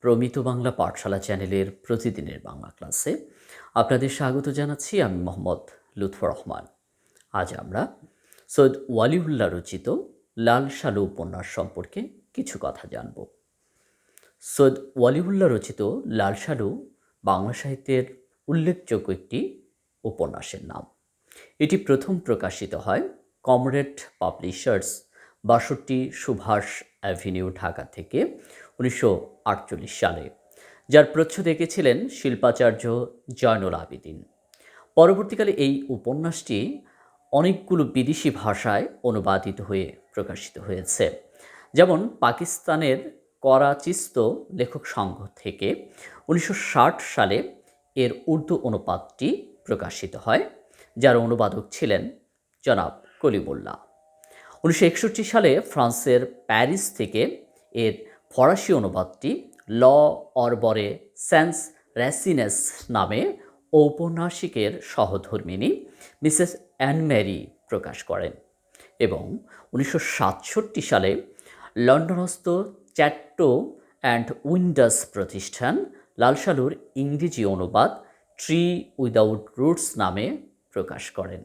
প্রমিত বাংলা পাঠশালা চ্যানেলের প্রতিদিনের বাংলা ক্লাসে আপনাদের স্বাগত জানাচ্ছি আমি মোহাম্মদ লুৎফর রহমান। আজ আমরা সৈয়দ ওয়ালিউল্লাহ রচিত লাল সালু উপন্যাস সম্পর্কে কিছু কথা জানব। সৈয়দ ওয়ালিউল্লাহ রচিত লাল সালু বাংলা সাহিত্যের উল্লেখযোগ্য একটি উপন্যাসের নাম। এটি প্রথম প্রকাশিত হয় কমরেড পাবলিশার্স বাষট্টি সুভাষ অ্যাভিনিউ ঢাকা থেকে উনিশশো আটচল্লিশ সালে, যার প্রচ্ছদ এঁকেছিলেন শিল্পাচার্য জয়নুল আবিদিন। পরবর্তীকালে এই উপন্যাসটি অনেকগুলো বিদেশি ভাষায় অনুবাদিত হয়ে প্রকাশিত হয়েছে। যেমন পাকিস্তানের করাচিস্ত লেখক সংঘ থেকে উনিশশো ষাট সালে এর উর্দু অনুপাতটি প্রকাশিত হয়, যার অনুবাদক ছিলেন জনাব কলিমুল্লাহ। উনিশশো একষট্টি সালে ফ্রান্সের প্যারিস থেকে এর ফরাসি অনুবাদটি ল অরবরে সেন্স র্যাসিনেস নামে ঔপন্যাসিকের সহধর্মিনী মিসেস অ্যানম্যারি প্রকাশ করেন এবং উনিশশো সাতষট্টি সালে লন্ডনস্থ চ্যাট্টো অ্যান্ড উইন্ডাস প্রতিষ্ঠান লালসালুর ইংরেজি অনুবাদ ট্রি উইদাউট রুটস নামে প্রকাশ করেন।